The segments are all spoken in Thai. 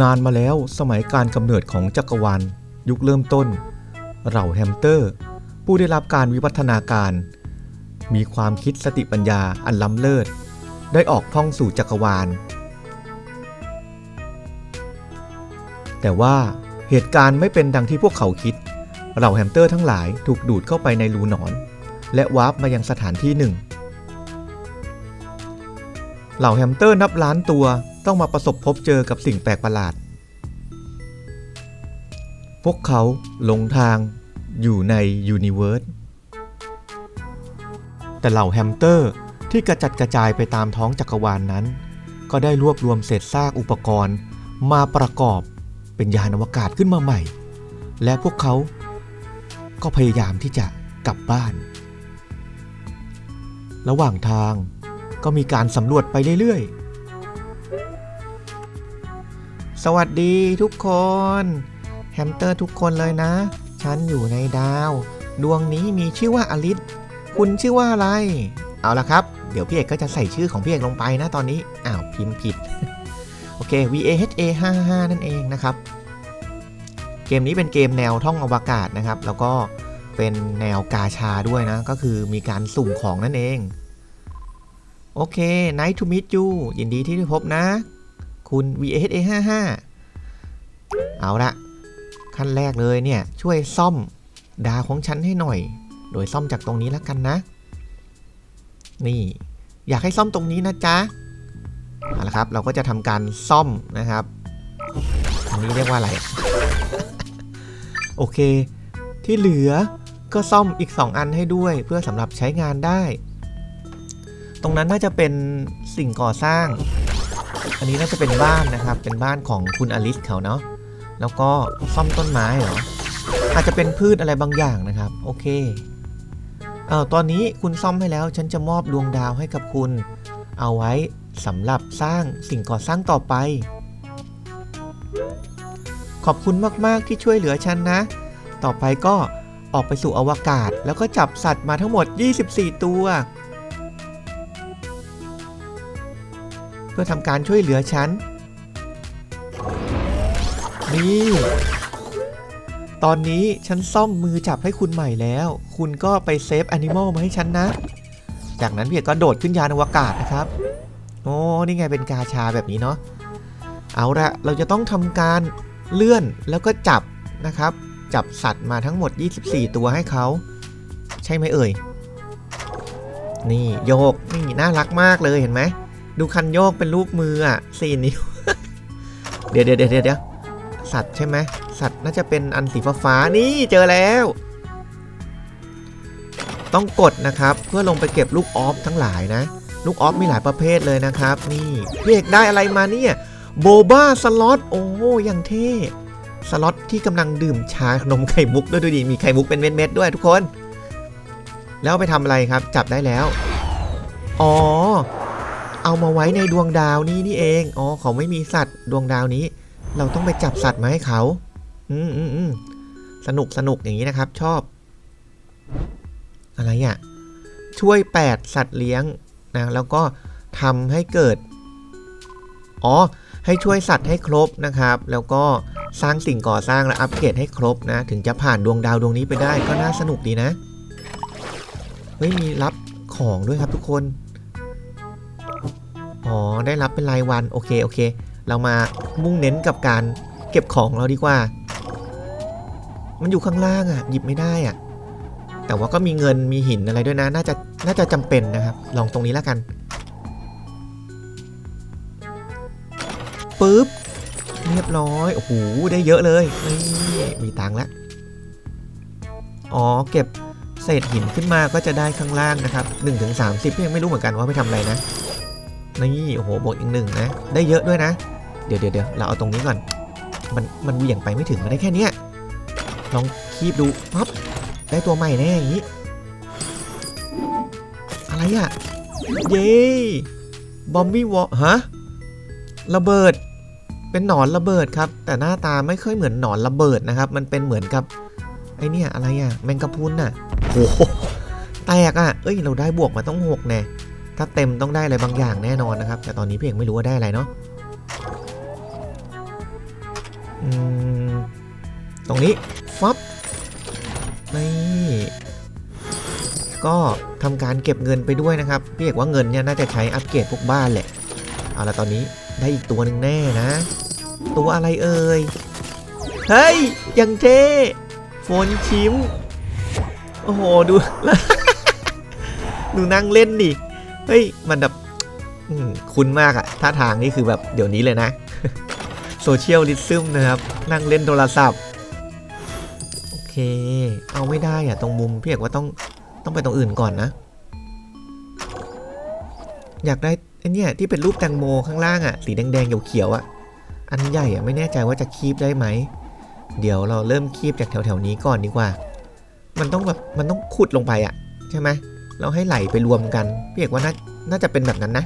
นานมาแล้วสมัยการกำเนิดของจักรวาลยุคเริ่มต้น เหล่าแฮมสเตอร์ ผู้ได้รับการวิวัฒนาการ มีความคิดสติปัญญาอันล้ำเลิศ ได้ออกท่องสู่จักรวาล แต่ว่าเหตุการณ์ไม่เป็นดังที่พวกเขาคิด เหล่าแฮมสเตอร์ทั้งหลายถูกดูดเข้าไปในรูหนอน และวาร์ปมายังสถานที่หนึ่ง เหล่าแฮมสเตอร์นับล้านตัว ต้องมาประสบพบเจอกับสิ่งแปลกประหลาด พวกเขาหลงทางอยู่ในยูนิเวิร์ส แต่เหล่าแฮมสเตอร์ที่กระจัดกระจายไปตามท้องจักรวาลนนั้น ก็ได้รวบรวมเศษซากอุปกรณ์มาประกอบเป็นยานอวกาศขึ้นมาใหม่ และพวกเขาก็พยายามที่จะกลับบ้าน ระหว่างทางก็มีการสำรวจไปเรื่อยๆ สวัสดีทุกคน แฮมสเตอร์ทุกคนเลยนะ ฉันอยู่ในดาว ดวงนี้มีชื่อว่าอลิสคุณชื่อว่าอะไร เอาละครับ เดี๋ยวพี่เอกก็จะใส่ชื่อของพี่เอกลงไปนะตอนนี้ อ้าวพิมพ์ผิด โอเค V A H A 5 5นั่นเองนะครับ เกมนี้เป็นเกมแนวท่องอวกาศนะครับ แล้วก็เป็นแนวกาชาด้วยนะ ก็คือมีการสุ่มของนั่นเอง โอเค nice to meet you ยินดีที่ได้พบนะ คุณ VHA55 เอาละขั้นแรกเลยเนี่ย ช่วยซ่อมดาของฉันให้หน่อย โดยซ่อมจากตรงนี้แล้วกันนะ นี่ อยากให้ซ่อมตรงนี้นะจ๊ะเอาละครับ เราก็จะทำการซ่อมนะครับอันนี้เรียกว่าอะไร โอเค ที่เหลือก็ซ่อมอีก 2 อันให้ด้วย เพื่อสำหรับใช้งานได้ ตรงนั้นน่าจะเป็นสิ่งก่อสร้าง อันนี้น่าจะเป็นบ้านนะครับ เป็นบ้านของคุณอลิสเขาเนาะ แล้วก็ซ่อมต้นไม้เหรอ อาจจะเป็นพืชอะไรบางอย่างนะครับ โอเคเออตอนนี้คุณซ่อมให้แล้ว ฉันจะมอบดวงดาวให้กับคุณ เอาไว้สำหรับสร้างสิ่งก่อสร้างต่อไป ขอบคุณมาก ๆ ที่ช่วยเหลือฉันนะ ต่อไปก็ออกไปสู่อวกาศ แล้วก็จับสัตว์มาทั้งหมด 24 ตัว เพื่อทำการช่วยเหลือฉัน นี่ ตอนนี้ฉันซ่อมมือจับให้คุณใหม่แล้ว คุณก็ไปเซฟแอนิมอลมาให้ฉันนะ จากนั้นพี่เอกก็โดดขึ้นยานอวกาศนะครับ โอ้ นี่ไงเป็นกาชาแบบนี้เนาะ เอาละเราจะต้องทำการเลื่อนแล้วก็จับนะครับ จับสัตว์มาทั้งหมด 24 ตัวให้เขา ใช่ไหมเอ่ย นี่โยก นี่น่ารักมากเลยเห็นไหม ดูคันโยกเป็นรูปมืออะสี่นิ้ว เดี๋ยวเดี๋ยวเดี๋ยวเดี๋ยวสัตว์ใช่ไหมสัตว์น่าจะเป็นอันสีฟ้านี่เจอแล้ว ต้องกดนะครับเพื่อลงไปเก็บลูกออฟทั้งหลายนะ ลูกออฟมีหลายประเภทเลยนะครับ นี่พี่เอกได้อะไรมาเนี่ยโบบ้าสล็อตโอ้ยังเท่สล็อตที่กำลังดื่มชานมไข่มุกด้วยดูดิมีไข่มุกเป็นเม็ดๆด้วยทุกคน แล้วไปทำอะไรครับจับได้แล้ว อ๋อ เอามาไว้ในดวงดาวนี้นี่เอง อ๋อเขาไม่มีสัตว์ดวงดาวนี้ เราต้องไปจับสัตว์มาให้เขา อืมอืมอืมสนุกสนุกอย่างนี้นะครับ ชอบ อะไรอะ่ะ ช่วย 8 สัตว์เลี้ยงนะ แล้วก็ทำให้เกิด อ๋อ ให้ช่วยสัตว์ให้ครบนะครับ แล้วก็สร้างสิ่งก่อสร้างและอัปเกรดให้ครบนะ ถึงจะผ่านดวงดาวดวงนี้ไปได้ก็น่าสนุกดีนะ เฮ้ย มีรับของด้วยครับทุกคน อ๋อ ได้รับเป็นรายวัน โอเค โอเค เรามามุ่งเน้นกับการเก็บของเราดีกว่า มันอยู่ข้างล่างอะ่ะ หยิบไม่ได้อะ่ะ แต่ว่าก็มีเงิน มีหินอะไรด้วยนะ น่าจะ น่าจะจำเป็นนะครับ ลองตรงนี้แล้วกัน ปึ๊บ เรียบร้อย โอ้โห ได้เยอะเลยนี่มีตังค์แล้ว อ๋อ เก็บเศษหินขึ้นมาก็จะได้ข้างล่างนะครับ1ถึง30ยังไม่รู้เหมือนกันว่าไปทำอะไรนะ นี่โอ้โหบวกอีกหนึ่งนะ ได้เยอะด้วยนะ เดี๋ยวเดี๋ยวเดี๋ยวเราเอาตรงนี้ก่อน มันมันเหวี่ยงไปไม่ถึงมันได้แค่เนี้ยลองคีบดูปั๊บได้ตัวใหม่แน่อย่างนี้ อะไรอะเย้บอมบี้วอฮะระเบิด เป็นหนอนระเบิดครับ แต่หน้าตาไม่ค่อยเหมือนหนอนระเบิดนะครับ มันเป็นเหมือนกับไอเนี่ยอะไรอะแมงกะพุนน่ะโอ้โหแตกอะเอ้ยเราได้บวกมาต้องหกแน่ ถ้าเต็มต้องได้อะไรบางอย่างแน่นอนนะครับ แต่ตอนนี้พี่เอกไม่รู้ว่าได้อะไรเนาะตรงนี้ฟับนี่ก็ทำการเก็บเงินไปด้วยนะครับ พี่เอกว่าเงินเนี่ยน่าจะใช้อัปเกรดพวกบ้านแหละ เอาละตอนนี้ได้อีกตัวหนึ่งแน่นะ ตัวอะไรเอ่ย เฮ้ย ยังเท่โฟนชิม โอ้โห ดู ดูนั่งเล่นดิ เฮ้ย มันแบบคุ้นมากอะท่าทางนี่คือแบบเดี๋ยวนี้เลยนะโซเชียลดิซึมนะครับ นั่งเล่นโทรศัพท์ โอเค เอาไม่ได้อะตรงมุมพี่เอกว่าต้องต้องไปตรงอื่นก่อนนะ อยากได้ไอ้เนี่ยที่เป็นรูปแตงโมข้างล่างอะสีแดงๆเขียวๆอะอันใหญ่อะไม่แน่ใจว่าจะคีบได้ไหม เดี๋ยวเราเริ่มคีบจากแถวๆนี้ก่อนดีกว่า มันต้องแบบมันต้องขุดลงไปอะใช่ไหม เราให้ไหลไปรวมกันพี่เอกว่าน่าน่าจะเป็นแบบนั้นนะ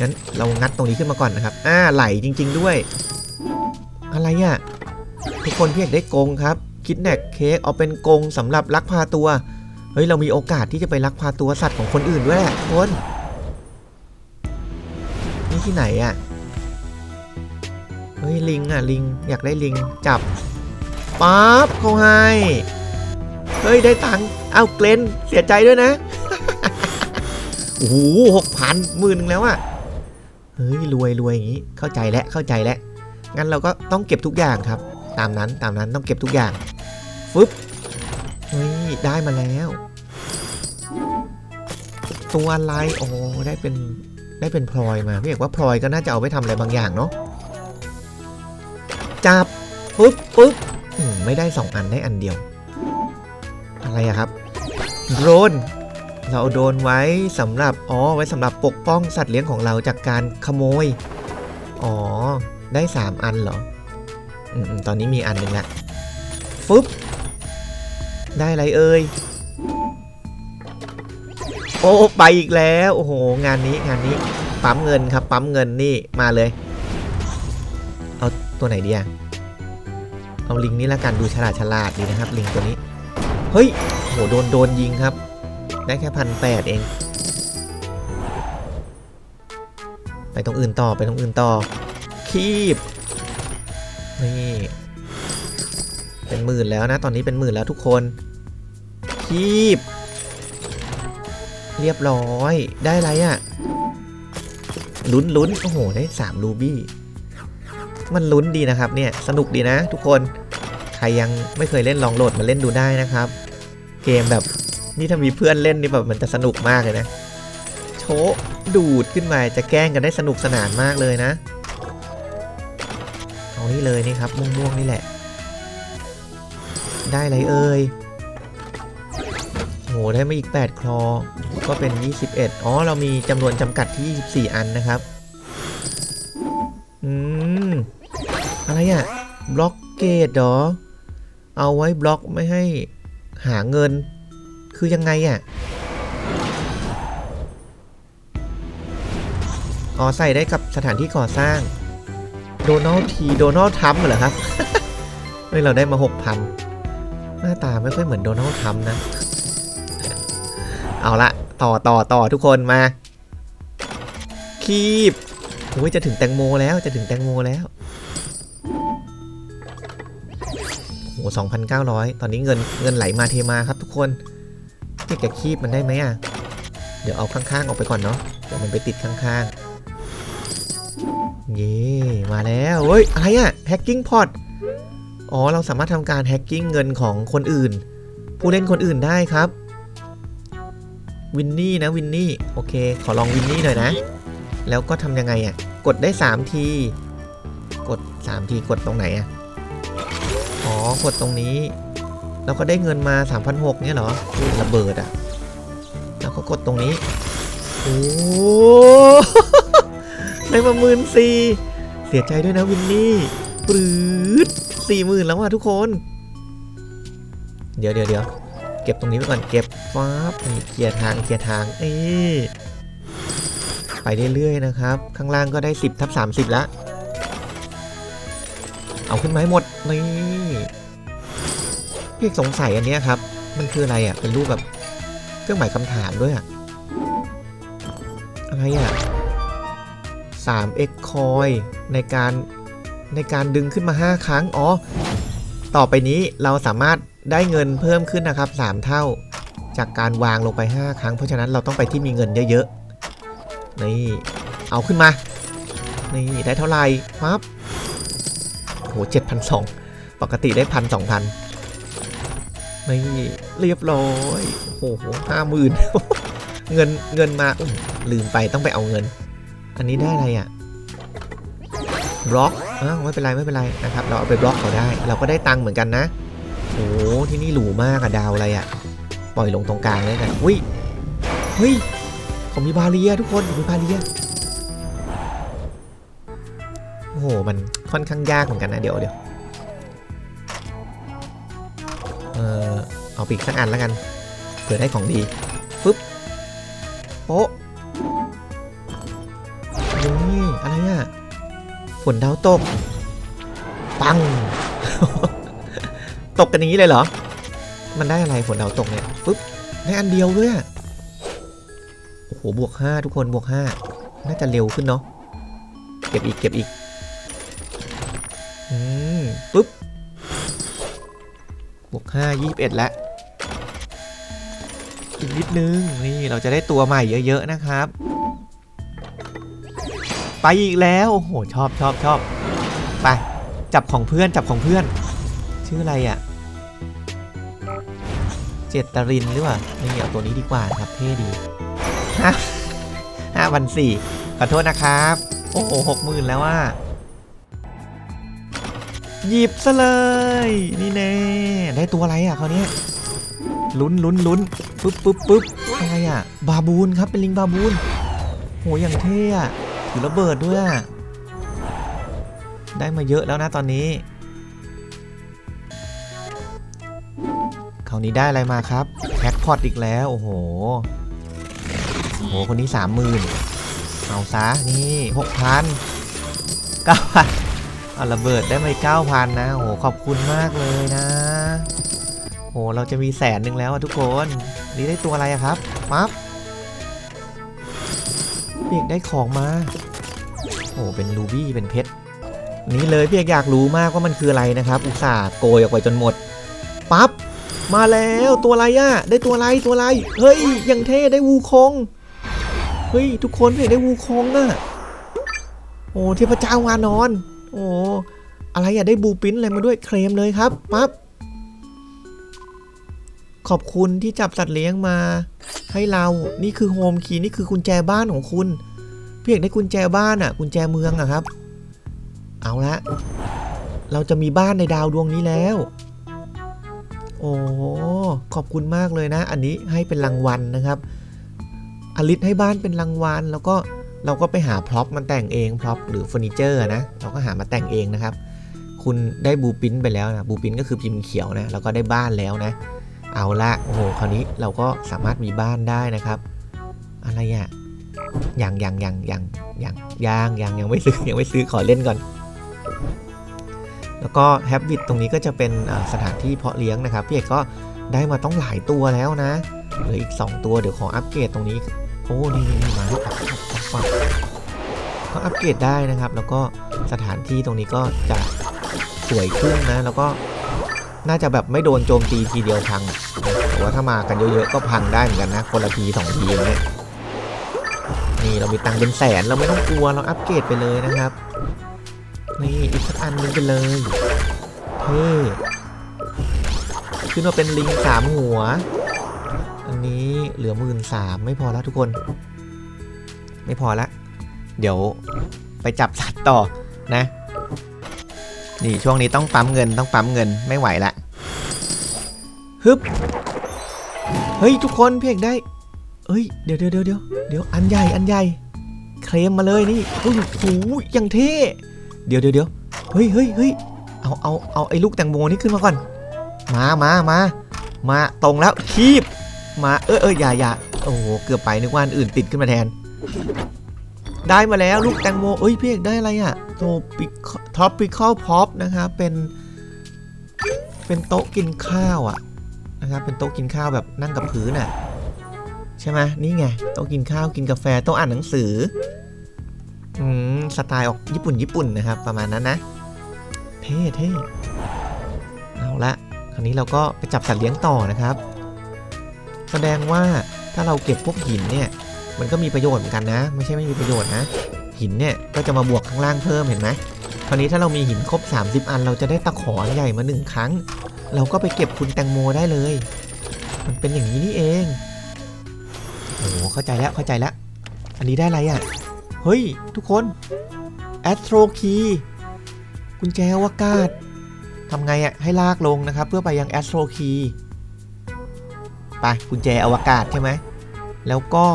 งั้นเรางัดตรงนี้ขึ้นมาก่อนนะครับ อ่าไหลจริง ๆ ด้วย อะไรอะ่ะทุกคนพี่เอกได้กงครับคิดแนกเค้กเอาเป็นกงสำหรับลักพาตัว เฮ้ยเรามีโอกาสที่จะไปลักพาตัวสัตว์ของคนอื่นด้วยแหละคนนี่ที่ไหนอะ่ะเฮ้ยลิงอะลิงอยากได้ลิงจับปั๊บเขาให้ เฮ้ยได้ตังค์เอ้าเกรนเสียใจด้วยนะ โอ้โหหกพันหมื่นหนึ่งแล้วอะเฮ้ยรวยรวยอย่างนี้เข้าใจแล้วเข้าใจแล้วงั้นเราก็ต้องเก็บทุกอย่างครับ ตามนั้นตามนั้นต้องเก็บทุกอย่างฟึบเฮ้ยได้มาแล้ว ตัวอะไรโอ้ได้เป็นได้เป็นพลอยมาพี่เอกว่าพลอยก็น่าจะเอาไปทำอะไรบางอย่างเนาะจับปึ๊บปึ๊บไม่ได้สองอันได้อันเดียว อะไรอะครับโดรนเราโดนไว้สำหรับอ๋อไว้สำหรับปกป้องสัตว์เลี้ยงของเราจากการขโมย อ๋อ ได้ 3 อันเหรออืมตอนนี้มีอันหนึ่งละฟึบได้อะไรเอ่ยโอ้ไปอีกแล้ว โอ้โห งานนี้งานนี้ปั๊มเงินครับ ปั๊มเงินนี่มาเลย เอาตัวไหนดีอะเอาลิงนี้ละกันดูฉลาดฉลาดดีนะครับ ลิงตัวนี้ เฮ้ยโหโดนโดนยิงครับ ได้แค่พันแปดเอง ไปตรงอื่นต่อไปตรงอื่นต่อ คีบ นี่ เป็นหมื่นแล้วนะ ตอนนี้เป็นหมื่นแล้วทุกคน คีบ เรียบร้อย ได้อะไรอะ่ะ ลุ้นลุ้นโอ้โห ได้3รูบี้ มันลุ้นดีนะครับเนี่ย สนุกดีนะทุกคน ครยังไม่เคยเล่นลองโหลดมาเล่นดูได้นะครับ เกมแบบนี่ถ้ามีเพื่อนเล่นนี่แบบมันจะสนุกมากเลยนะ โชดูดขึ้นมาจะแกล้งกันได้สนุกสนานมากเลยนะเอานี่เลยนี่ครับม่วงๆนี่แหละ ได้ไรเอ่ยโหได้มาอีก 8 คลอ ก็เป็น 21 อ๋อ เรามีจำนวนจำกัดที่ 24 อันนะครับ อืม อะไรอะ บล็อกเกตเหรอ เอาไว้บล็อกไม่ให้หาเงิน คือยังไงอะ่ะอ๋อใส่ได้กับสถานที่ก่อสร้าง โดนัลทีโดนัลทัมเหรอครับเฮ้ยเราได้มา 6,000 หน้าตาไม่ค่อยเหมือนโดนัลทัมนะ เอาละต่อต่อต่อทุกคนมา คีบโอ้ยจะถึงแตงโมแล้วจะถึงแตงโมแล้ว โอ้โห2,900ตอนนี้เงินเงินไหลมาเทมาครับทุกคนเรียกจะคีบมันได้ไหมอะ เดี๋ยวเอาข้างๆออกไปก่อนเนาะเดี๋ยวมันไปติดข้างๆ เย่มาแล้วเฮ้ยอะไรอะแฮกกิ้งพอตอ๋อเราสามารถทำการแฮกกิ้งเงินของคนอื่น ผู้เล่นคนอื่นได้ครับวินนี่นะวินนี่โอเค ขอลองวินนี่หน่อยนะ แล้วก็ทำยังไงอะกดได้ 3 ที กด 3 ที กดตรงไหนอะ อ๋อกดตรงนี้ เราก็ได้เงินมา 3,600เนี่ยเหรอระเบิดอะแล้วก็กดตรงนี้ โอ้ได้มาหมื่นสี่เสียใจด้วยนะวินนี่ปรืดสี่หมื่นแล้วว่ะทุกคน เดี๋ยวเดี๋ยวเดี๋ยวเก็บตรงนี้ไว้ก่อนเก็บฟ้ามีเคลียร์ทางเคลียร์ทางเอ้ไปเรื่อยๆนะครับ ข้างล่างก็ได้ 10ทับ30แล้วเอาขึ้นมาให้หมดนี่ พี่เอกสงสัยอันนี้ครับ มันคืออะไรอะ เป็นรูปแบบเครื่องหมายคำถามด้วยอะ อะไรอะ 3x คอยในการในการดึงขึ้นมา 5 ครั้ง อ๋อ ต่อไปนี้เราสามารถได้เงินเพิ่มขึ้นนะครับ 3 เท่าจากการวางลงไป 5 ครั้ง เพราะฉะนั้นเราต้องไปที่มีเงินเยอะๆ นี่ เอาขึ้นมา นี่ได้เท่าไหร่ปั๊บโอ้โหเจ็ดพันสองปกติได้พันสองพัน นี่เรียบร้อยโอ้โหห้าหมื่นเงินเงินมาลืมไปต้องไปเอาเงิน อันนี้ได้อะไรอะบล็อกอ้าวไม่เป็นไรไม่เป็นไรนะครับ เราเอาไปบล็อกเขาได้ เราก็ได้ตังค์เหมือนกันนะโอ้โหที่นี่หรูมากอะดาวอะไรอะปล่อยลงตรงกลางเลยกันอุ้ยเฮ้ยผมมีบาเรียทุกคนผมมีบาเรียโอ้โหมันค่อนข้างยากเหมือนกันนะเดี๋ยวเดี๋ยว เอาปีกสักอันแล้วกัน เผื่อได้ของดีปึ๊บโป๊ะนี่อะไรอะฝนดาวตก ปัง ตกกันอย่างนี้เลยเหรอ มันได้อะไรฝนดาวตกเนี่ยปึ๊บได้อันเดียวด้วยอะโอ้โหบวกห้าทุกคนบวกห้าน่าจะเร็วขึ้นเนาะเก็บอีกเก็บอีกอืมปึ๊บบวกห้ายี่สิบเอ็ดแล้ว นิดนึงนี่เราจะได้ตัวใหม่เยอะๆนะครับ ไปอีกแล้วโอ้โหชอบชอบชอบไปจับของเพื่อนจับของเพื่อน ชื่ออะไรอะ่ะเจตรินหรือเปล่านี่เอาตัวนี้ดีกว่าครับเท่ดีห้าพันสี่ขอโทษนะครับ โอ้โหหกหมื่นแล้วว่าหยิบซะเลย นี่แน่ได้ตัวอะไรอะคราวเนี้ย ลุ้นลุ้นลุ้นปึ๊บปึ๊บปึ๊บอะไรอะ บาบูนครับเป็นลิงบาบูนโหอย่างเท่อะถือระเบิดด้วยอะได้มาเยอะแล้วนะตอนนี้ คราวนี้ได้อะไรมาครับแพ็คพอตอีกแล้ว โอ้โหโอ้โหคนนี้สามหมื่นเอาซะนี่หกพันเก้าพันเอาระเบิดได้มาเก้าพันนะโอ้โหขอบคุณมากเลยนะ โอ้โหเราจะมีแสนหนึ่งแล้วอะทุกคนนี่ได้ตัวอะไรอะครับปั๊บพี่เอกได้ของมา โอ้โหเป็นรูบี้เป็นเพชรนี่เลยพี่เอกอยากรู้มากว่ามันคืออะไรนะครับ อุตส่าห์โกยออกไปจนหมดปั๊บมาแล้วตัวอะไรอะได้ตัวอะไรตัวอะไรเฮ้ยยังเท่ได้วูคงเฮ้ยทุกคนเห็นได้วูคงอะโอ้เทพเจ้าวานอน โอ้อะไรอะได้บูปิ้นอะไรมาด้วยเคลมเลยครับปั๊บ ขอบคุณที่จับสัตว์เลี้ยงมา ให้เรา นี่คือโฮมคีย์นี่คือกุญแจบ้านของคุณ พี่เอกได้กุญแจบ้านอะกุญแจเมืองอะครับ เอาละ เราจะมีบ้านในดาวดวงนี้แล้ว โอ้ขอบคุณมากเลยนะ อันนี้ให้เป็นรางวัลนะครับ อลิสให้บ้านเป็นรางวัล แล้วก็เราก็ไปหาพร็อพมันแต่งเองพร็อพหรือเฟอร์นิเจอร์นะ เราก็หามาแต่งเองนะครับ คุณได้บูปินไปแล้วนะ บูปินก็คือพิมพ์เขียวนะ แล้วก็ได้บ้านแล้วนะ เอาละโอ้โหคราวนี้เราก็สามารถมีบ้านได้นะครับ อะไรอะอย่างอย่างอย่างอย่างอย่างย่างอย่างยังไม่ซื้อยังไม่ซื้อขอเล่นก่อน แล้วก็แฮปบิตตรงนี้ก็จะเป็นสถานที่เพาะเลี้ยงนะครับพี่เอกก็ได้มาต้องหลายตัวแล้วนะเหลืออีก 2 ตัวเดี๋ยวขออัปเกรดตรงนี้ โอ้นี่นี่มาแล้วก็อัปเกรดได้นะครับ แล้วก็สถานที่ตรงนี้ก็จะสวยขึ้นนะ แล้วก็ น่าจะแบบไม่โดนโจมตีทีเดียวพังแต่ว่าถ้ามากันเยอะๆก็พังได้เหมือนกันนะคนละทีสองทีอย่างเงี้ยนี่เรามีตังค์เป็นแสนเราไม่ต้องกลัวเราอัปเกรดไปเลยนะครับนี่อีกสักอันหนึงไปเลยเท่ขึ้นมาเป็นลิงสามหัว อันนี้เหลือหมื่นสามไม่พอแล้วทุกคน ไม่พอละ เดี๋ยวไปจับสัตว์ต่อนะ นี่ช่วงนี้ต้องปั๊มเงินต้องปั๊มเงินไม่ไหวละฮึบเฮ้ยทุกคนเพียกได้เฮ้ยเดี๋ยวเดี๋ยวเดี๋ยวเดี๋ยวเดี๋ยวอันใหญ่อันใหญ่ เคลมมาเลยนี่อุ้ยโอ้ยยังเท่เดี๋ยวเดี๋ยวเดี๋ยวเฮ้ยเฮ้ยเฮ้ยเอาเอาเอาไอ้ลูกแตงโมนี่ขึ้นมาก่อน มามามามาตรงแล้วคีบมาเออเอออย่าอย่าโอ้โหเกือบไปนึกว่าอันอื่นติดขึ้นมาแทน ได้มาแล้วลูกแตงโมเอ้ยพี่เอกได้อะไรอะโทปิท็อปปิคอลพ็อปนะครับเป็นเป็นโต๊ะกินข้าวอะนะครับเป็นโต๊ะกินข้าวแบบนั่งกับพื้นอะใช่ไหมนี่ไงโต๊ะกินข้าวกินกาแฟโต๊ะอ่านหนังสืออืมสไตล์ออกญี่ปุ่นญี่ปุ่นนะครับ ประมาณนั้นนะ เท่เท่เอาละคราวนี้เราก็ไปจับสัตว์เลี้ยงต่อนะครับ แสดงว่าถ้าเราเก็บพวกหินเนี่ย มันก็มีประโยชน์เหมือนกันนะ ไม่ใช่ไม่มีประโยชน์นะ หินเนี่ยก็จะมาบวกข้างล่างเพิ่มเห็นไหมคราวนี้ถ้าเรามีหินครบ 30 อันเราจะได้ตะขอใหญ่มาหนึ่งครั้ง เราก็ไปเก็บคุณแตงโมได้เลย มันเป็นอย่างนี้นี่เองโอ้โหเข้าใจแล้วเข้าใจแล้ว อันนี้ได้อะไรอะ เฮ้ย ทุกคนแอสโทรคีกุญแจอวกาศทำไงอะให้ลากลงนะครับ เพื่อไปยังแอสโทรคีไปกุญแจอวกาศใช่ไหมแล้วก็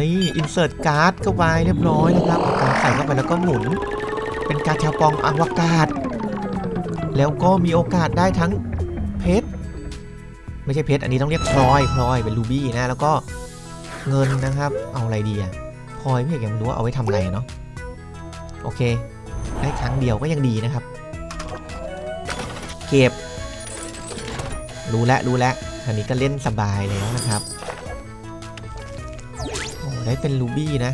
นี่อินเสิร์ตการ์ดเข้าไปเรียบร้อยนะครับการใส่เข้าไปแล้วก็หมุน เป็นการชาปองอวกาศ แล้วก็มีโอกาสได้ทั้งเพชรไม่ใช่เพชรอันนี้ต้องเรียกพลอยพลอยเป็นรูบี้นะแล้วก็เงินนะครับ เอาอะไรดีอะพลอยพี่เอกยังไม่รู้ว่าเอาไว้ทำอะไรเนาะโอเค ได้ครั้งเดียวก็ยังดีนะครับ เก็บ รู้แล้วรู้แล้วอันนี้ก็เล่นสบายแล้วนะครับ ได้เป็นรูบี้นะ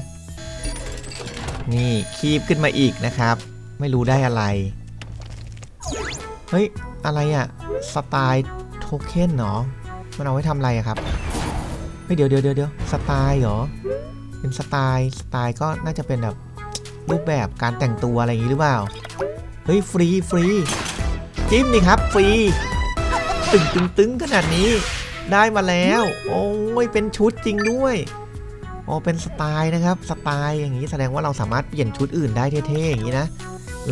นี่คีบขึ้นมาอีกนะครับ ไม่รู้ได้อะไร เฮ้ย อะไรอะสไตล์โทเค็นเนาะมันเอาไว้ทำอะไรอะครับ เฮ้ย เดี๋ยวเดี๋ยวเดี๋ยวเดี๋ยวสไตล์เหรอ เป็นสไตล์สไตล์ก็น่าจะเป็นแบบรูปแบบการแต่งตัวอะไรอย่างนี้หรือเปล่า เฮ้ย ฟรี ฟรี จิ้มนี่ครับ ฟรี ตึงตึงตึงขนาดนี้ ได้มาแล้ว โอ้ย เป็นชุดจริงด้วย อ๋อเป็นสไตล์นะครับ สไตล์อย่างนี้แสดงว่าเราสามารถเปลี่ยนชุดอื่นได้เท่ๆอย่างนี้นะ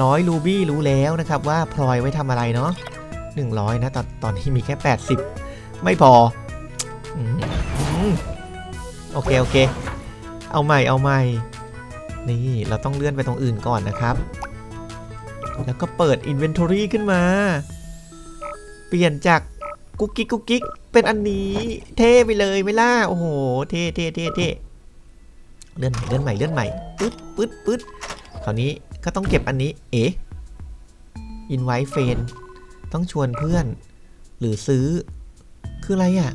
ร้อยรูบี้รู้แล้วนะครับว่าพลอยไว้ทำอะไรเนาะ100 นะตอนตอนนี้มีแค่ 80 ไม่พอโอเค โอเค เอาใหม่เอาใหม่ นี่เราต้องเลื่อนไปตรงอื่นก่อนนะครับ แล้วก็เปิด Inventory ขึ้นมา เปลี่ยนจากกุ๊กกิ๊กกุ๊กกิ๊กเป็นอันนี้ เท่ไปเลยไม่ล่ะโอ้โห เท่เท่เท่เท่ เลื่อนใหม่เลื่อนใหม่เลื่อนใหม่ปึ๊ดปึ๊ดปึ๊ดคราวนี้ก็ต้องเก็บอันนี้ เอ๋อินไว้เฟนต้องชวนเพื่อน หรือซื้อ คืออะไรอะ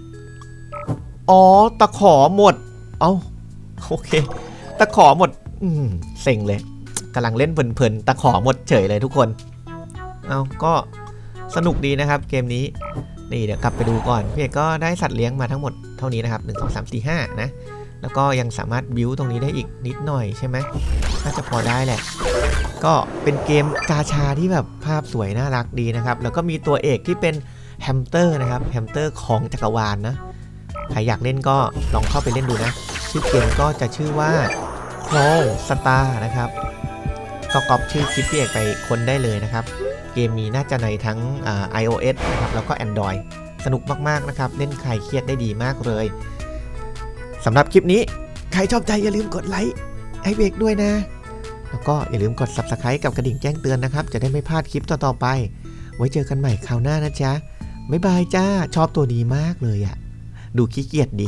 อ๋อ ตะขอหมด เอาโอเค ตะขอหมด อืมเซ็งเลยกำลังเล่นเพลินๆ ตะขอหมดเฉยเลยทุกคน เอาก็สนุกดีนะครับ เกมนี้ นี่เดี๋ยวกลับไปดูก่อน พี่เอกก็ได้สัตว์เลี้ยงมาทั้งหมดเท่านี้นะครับ 1 2 3 4 5 นะ แล้วก็ยังสามารถบิวตรงนี้ได้อีกนิดหน่อยใช่ไหมน่าจะพอได้แหละ ก็เป็นเกมกาชาที่แบบภาพสวยน่ารักดีนะครับ แล้วก็มีตัวเอกที่เป็นแฮมสเตอร์นะครับแฮมสเตอร์ของจักรวาลนะใครอยากเล่นก็ลองเข้าไปเล่นดูนะ ชื่อเกมก็จะชื่อว่า c r o w Star นะครับก็กอปชื่อคลิปพี่เอกไปคนได้เลยนะครับ เกมมีน่าจะในทั้ง iOS นะครับแล้วก็ Android สนุกมาก ๆ นะครับ เล่นคลายเครียดได้ดีมากเลย สำหรับคลิปนี้ ใครชอบใจอย่าลืมกดไลค์ให้เบรกด้วยนะ แล้วก็อย่าลืมกด Subscribe กับกระดิ่งแจ้งเตือนนะครับ จะได้ไม่พลาดคลิปต่อๆไป ไว้เจอกันใหม่คราวหน้านะจ๊ะบ๊ายบายจ้าชอบตัวนี้มากเลยอะดูขี้เกียจดี